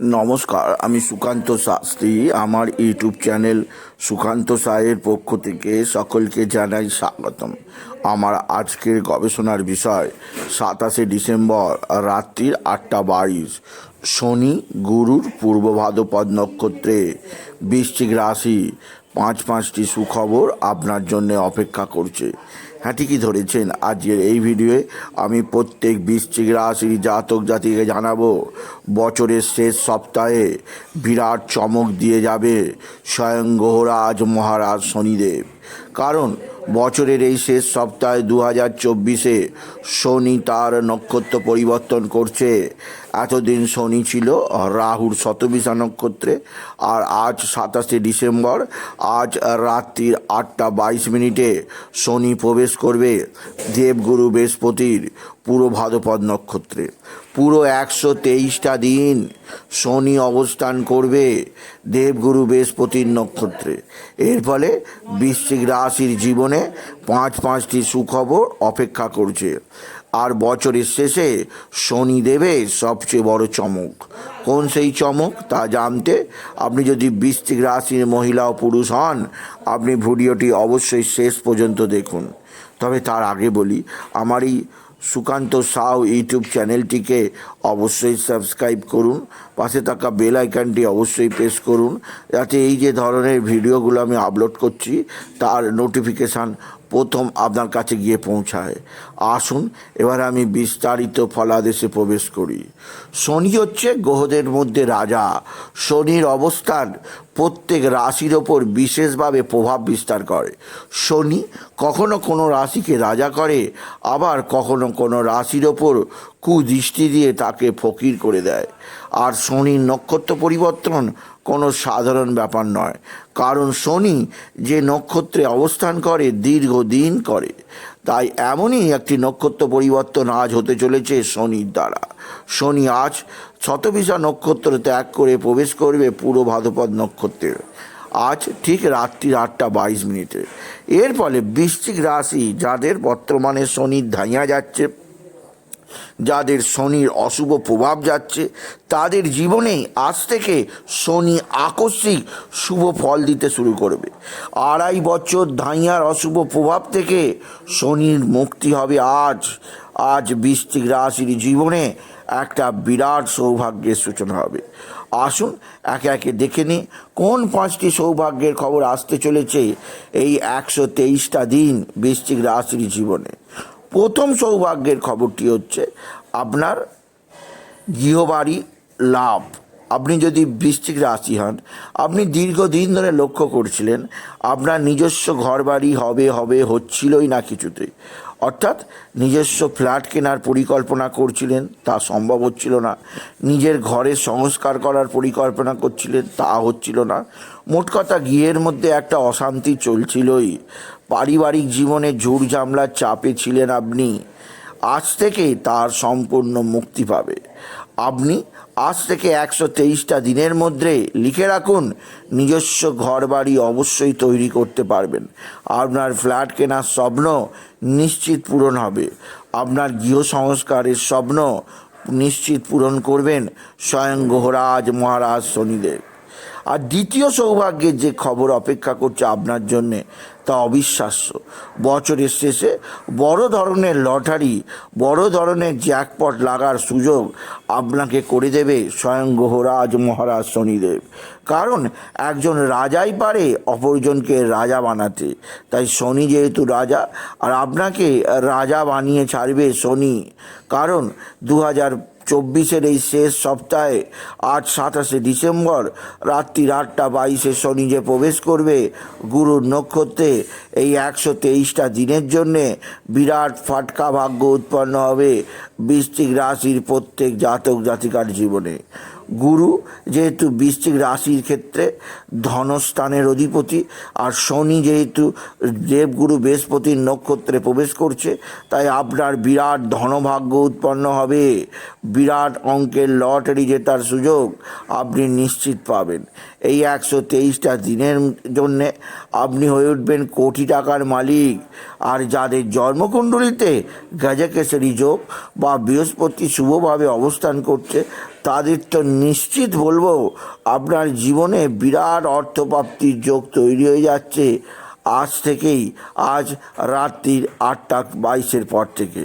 নমস্কার, আমি সুকান্ত শাস্ত্রী। আমার ইউটিউব চ্যানেল সুকান্ত সায়ের পক্ষ থেকে সকলকে জানাই স্বাগতম। আমার আজকের গবেষণার বিষয়, সাতাশে ডিসেম্বর, রাত্রির আটটা বাইশ, শনি গুরুর পূর্ব ভাদ্রপদ নক্ষত্রে, বৃশ্চিক রাশি, পাঁচ পাঁচটি সুখবর আপনার জন্য অপেক্ষা করছে। হ্যাঁ ঠিকই ধরেছেন। আজকের এই ভিডিওয়ে আমি প্রত্যেক বৃশ্চিক রাশির জাতক, জাতিকে জানাব, বছরের শেষ সপ্তাহে বিরাট চমক দিয়ে যাবে স্বয়ং গ্রহরাজ মহারাজ শনিদেব। কারণ বছরের এই শেষ সপ্তাহে দু হাজার চব্বিশে শনি তার নক্ষত্র পরিবর্তন করছে। এতদিন শনি ছিল রাহুর শতবিশা নক্ষত্রে আর আজ সাতাশে ডিসেম্বর, আজ রাত্রির আটটা বাইশ মিনিটে শনি প্রবেশ করবে দেবগুরু বৃহস্পতির। পুরো ভাদ্রপদ নক্ষত্রে। পুরো একশো তেইশটা দিন শনি অবস্থান করবে দেবগুরু বৃহস্পতির নক্ষত্রে। এর ফলে বৃশ্চিক রাশির জীবনে পাঁচ পাঁচটি সুখবর অপেক্ষা করছে। আর বছরের শেষে শনি দেবে সবচেয়ে বড় চমক। কোন সেই চমক? তা জানতে আপনি যদি বৃশ্চিক রাশির মহিলা ও পুরুষ হন, আপনি ভিডিওটি অবশ্যই শেষ পর্যন্ত দেখুন। তবে তার আগে বলি, আমার এই সুকান্ত সাউ ইউটিউব চ্যানেলটিকে অবশ্যই সাবস্ক্রাইব করুন। পাশে থাকা বেল আইকনটি অবশ্যই প্রেস করুন। যাতে এই যে ধরনের ভিডিওগুলো আমি আপলোড করছি, তার নোটিফিকেশান প্রথম আপনার কাছে গিয়ে পৌঁছায়। আসুন, এবার আমি বিস্তারিত ফলাদেশে প্রবেশ করি। শনি হচ্ছে গ্রহদের মধ্যে রাজা। শনির অবস্থান প্রত্যেক রাশির ওপর বিশেষভাবে প্রভাব বিস্তার করে। শনি কখনো কোনো রাশিকে রাজা করে, আবার কখনো কোনো রাশির ওপর কুদৃষ্টি দিয়ে তাকে ফকির করে দেয়। আর শনির নক্ষত্র পরিবর্তন কোনো সাধারণ ব্যাপার নয়। কারণ শনি যে নক্ষত্রে অবস্থান করে, দীর্ঘদিন করে। তাই এমনই একটি নক্ষত্র পরিবর্তন আজ হতে চলেছে শনির দ্বারা। শনি আজ শতবিশা নক্ষত্র ত্যাগ করে প্রবেশ করবে পুরো ভাদ্রপদ নক্ষত্রের আজ ঠিক রাত্রির আটটা বাইশ মিনিটে। এর ফলে বৃশ্চিক রাশি যাদের বর্তমানে শনির ধাইয়া যাচ্ছে যাদের শনির অশুভ প্রভাব যাচ্ছে, তাদের জীবনেই আজ থেকে শনি আকস্মিক শুভ ফল দিতে শুরু করবে। আড়াই বছর ধাইয়ার অশুভ প্রভাব থেকে শনির মুক্তি হবে আজ। আজ বৃষ্টিক রাশির জীবনে একটা বিরাট সৌভাগ্যের সূচনা হবে। আসুন একে একে দেখে নিই, কোন পাঁচটি সৌভাগ্যের খবর আসতে চলেছে এই একশো তেইশটা দিন বৃশ্চিক রাশির জীবনে? প্রথম সৌভাগ্যের খবরটি হচ্ছে আপনার গৃহবাড়ি লাভ। আপনি যদি বৃশ্চিক রাশি হন, আপনি দীর্ঘদিন ধরে লক্ষ্য করছিলেন, আপনার নিজস্ব ঘরবাড়ি হবে হবে, হচ্ছিলই না কিছুতেই অর্থাৎ নিজস্ব ফ্ল্যাট কেনার পরিকল্পনা করছিলেন, তা সম্ভব হচ্ছিল না। নিজের ঘরের সংস্কার করার পরিকল্পনা করছিলেন, তা হচ্ছিল না। মোট কথা গৃহের মধ্যে একটা অশান্তি চলছিলই। পারিবারিক জীবনে ঝুড় ঝামলার চাপে ছিলেন আপনি আজ থেকে তার সম্পূর্ণ মুক্তি পাবে। আপনি আজ থেকে একশো তেইশটা দিনের মধ্যে লিখে রাখুন, নিজস্ব ঘর বাড়ি অবশ্যই তৈরি করতে পারবেন। আপনার ফ্ল্যাট কেনার স্বপ্ন নিশ্চিত পূরণ হবে। আপনার গৃহ সংস্কারের স্বপ্ন নিশ্চিত পূরণ করবেন স্বয়ং গ্রহরাজ মহারাজ শনিদেব। আর দ্বিতীয় সৌভাগ্যের যে খবর অপেক্ষা করছে আপনার জন্যে, তা অবিশ্বাস্য। বছরের শেষে বড় ধরনের লটারি, বড় ধরনের জ্যাকপট লাগার সুযোগ আপনাকে করে দেবে স্বয়ং গ্রহরাজ মহারাজ শনিদেব। কারণ একজন রাজাই পারে অপরজনকে রাজা বানাতে। তাই শনি যেহেতু রাজা, আর আপনাকে রাজা বানিয়ে ছাড়বে শনি। কারণ দু হাজার চব্বিশের এই শেষ সপ্তাহে, আজ সাতাশে ডিসেম্বর রাত্রি আটটা বাইশে শনি যে প্রবেশ করবে গুরুর নক্ষত্রে, এই একশো তেইশটা দিনের জন্যে বিরাট ফাটকা ভাগ্য উৎপন্ন হবে বৃষ্টিক রাশির প্রত্যেক জাতক জাতিকার জীবনে। গুরু, যেহেতু বৃশ্চিক রাশির ক্ষেত্রে ধনস্থানের অধিপতি, আর শনি যেহেতু দেবগুরু বৃহস্পতির নক্ষত্রে প্রবেশ করছে, তাই আপনার বিরাট ধনভাগ্য উৎপন্ন হবে। বিরাট অঙ্কের লটারি জেতার সুযোগ আপনি নিশ্চিত পাবেন। এই একশো তেইশটা দিনের জন্যে আপনি হয়ে উঠবেন কোটি টাকার মালিক। আর যাদের জন্মকুণ্ডলিতে গাজাকেশরী যোগ বা বৃহস্পতি শুভভাবে অবস্থান করছে তাদের তো নিশ্চিত বলব, আপনার জীবনে বিরাট অর্থপ্রাপ্তির যোগ তৈরি হয়ে যাচ্ছে আজ থেকেই, আজ রাত্রির আটটা বাইশের পর থেকে।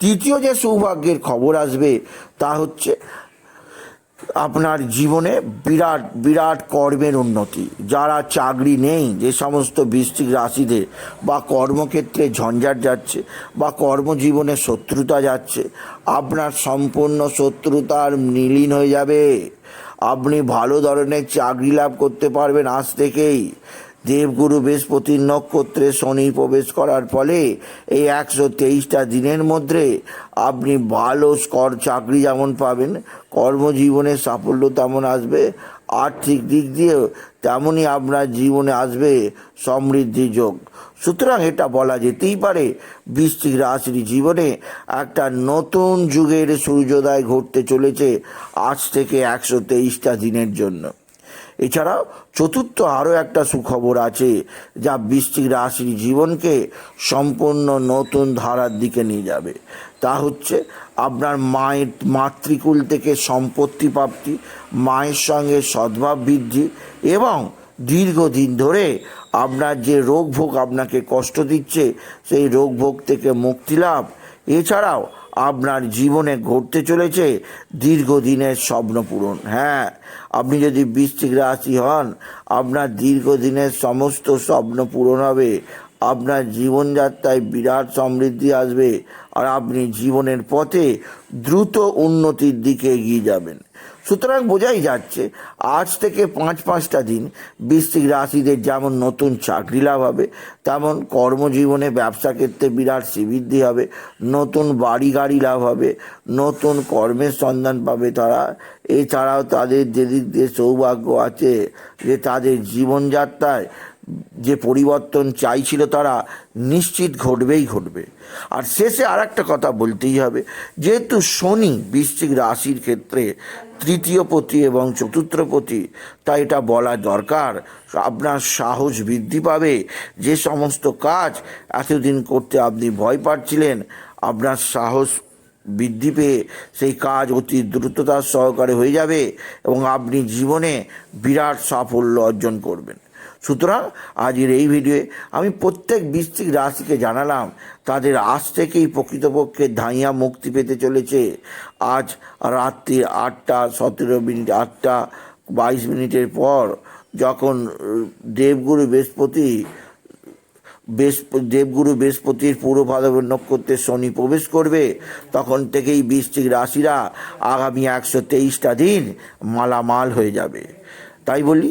তৃতীয় যে সৌভাগ্যের খবর আসবে, তা হচ্ছে আপনার জীবনে বিরাট বিরাট কর্মের উন্নতি। যারা চাকরি নেই, যে সমস্ত বৃষ্টিক রাশিদের বা কর্মক্ষেত্রে ঝঞ্ঝাট যাচ্ছে বা কর্মজীবনে শত্রুতা যাচ্ছে, আপনার সম্পূর্ণ শত্রুতার নীলীন হয়ে যাবে। আপনি ভালো ধরনের চাকরি লাভ করতে পারবেন আজ থেকেই। দেবগুরু বৃহস্পতির নক্ষত্রে শনি প্রবেশ করার ফলে এই একশো তেইশটা দিনের মধ্যে আপনি ভালো কর চাকরি যেমন পাবেন, কর্মজীবনে সাফল্য তেমন আসবে, আর্থিক দিক দিয়েও তেমনই আপনার জীবনে আসবে সমৃদ্ধি যোগ। সুতরাং এটা বলা যেতেই পারে, বৃশ্চিক রাশির জীবনে একটা নতুন যুগের সূর্যোদয় ঘটতে চলেছে আজ থেকে একশো তেইশটা দিনের জন্য। এছাড়াও চতুর্থ আরও একটা সুখবর আছে, যা বৃশ্চিক রাশির জীবনকে সম্পূর্ণ নতুন ধারার দিকে নিয়ে যাবে। তা হচ্ছে আপনার মায়ের মাতৃকুল থেকে সম্পত্তি প্রাপ্তি, মায়ের সঙ্গে সদ্ভাব বৃদ্ধি এবং দীর্ঘদিন ধরে আপনার যে রোগ ভোগ আপনাকে কষ্ট দিচ্ছে, সেই রোগ ভোগ থেকে মুক্তি লাভ এছাড়াও আপনার জীবনে ঘটতে চলেছে দীর্ঘদিনের স্বপ্ন পূরণ। হ্যাঁ আপনি যদি বৃষ্টিক রাশি হন, আপনার দীর্ঘদিনের সমস্ত স্বপ্ন পূরণ হবে, আপনার জীবনযাত্রায় বিরাট সমৃদ্ধি আসবে, আর আপনি জীবনের পথে দ্রুত উন্নতির দিকে এগিয়ে যাবেন। সুতরাং বোঝাই যাচ্ছে, আজ থেকে পাঁচ পাঁচটা দিন বৃশ্চিক রাশিদের যেমন নতুন চাকরি লাভ হবে, তেমন কর্মজীবনে ব্যবসা ক্ষেত্রে বিরাট শ্রীবৃদ্ধি হবে, নতুন বাড়ি গাড়ি লাভ হবে, নতুন কর্মের সন্ধান পাবে তারা। এছাড়াও তাদের যেদিক দিয়ে সৌভাগ্য আছে যে তাদের জীবনযাত্রায় যে পরিবর্তন চাইছিল তারা নিশ্চিত ঘটবেই ঘটবে। আর শেষে আর একটা কথা বলতেই হবে, যেহেতু শনি বৃশ্চিক রাশির ক্ষেত্রে তৃতীয় পতি এবং চতুর্থ পতি, তাই এটা বলা দরকার, আপনার সাহস বৃদ্ধি পাবে, যে সমস্ত কাজ এতদিন করতে আপনি ভয় পাচ্ছিলেন, আপনার সাহস বৃদ্ধি পেয়ে সেই কাজ অতি দ্রুততার সহকারে হয়ে যাবে এবং আপনি জীবনে বিরাট সাফল্য অর্জন করবেন। সুতরাং আজকের এই ভিডিওয়ে আমি প্রত্যেক বৃশ্চিক রাশিকে জানালাম, তাদের আজ থেকেই প্রকৃতপক্ষে ধাইয়া মুক্তি পেতে চলেছে। আজ রাত্রি আটটা, সতেরো মিনিট আটটা, বাইশ মিনিটের পর যখন দেবগুরু বৃহস্পতি দেবগুরু বৃহস্পতির পূর্ব ভাদবের নক্ষত্রে শনি প্রবেশ করবে, তখন থেকেই বৃশ্চিক রাশিরা আগামী একশো তেইশটা দিন মালামাল হয়ে যাবে। তাই বলি